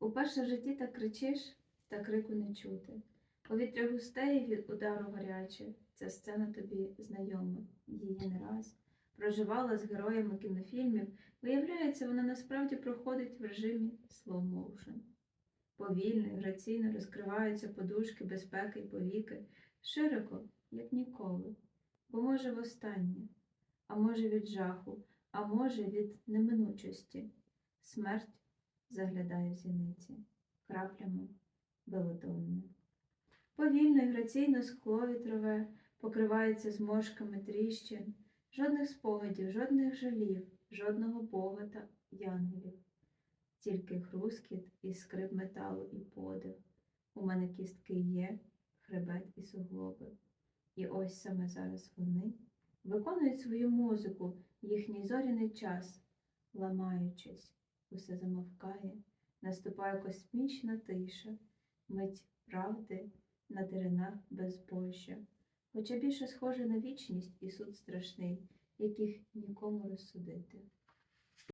Уперше в житті так кричиш, та крику не чути. Повітря густе і від удару гаряче. Ця сцена тобі знайома, її не раз. Проживала з героями кінофільмів, виявляється, вона насправді проходить в режимі motion. Повільно граційно розкриваються подушки безпеки й повіки, широко, як ніколи. Бо може востаннє, а може від жаху, а може від неминучості. Смерть заглядає зіниці краплями белодонне. Повільно і граційно скло вітрове покривається зморшками тріщин, жодних спогадів, жодних жалів, жодного бога та янгелів, тільки хрускіт і скрип металу і подив. У мене кістки є, хребет і суглоби. І ось саме зараз вони виконують свою музику, їхній зоряний час, ламаючись, усе замовкає, наступає космічна тиша, мить правди на теренах безбожжя, хоча більше схоже на вічність і суд страшний, яких нікому розсудити.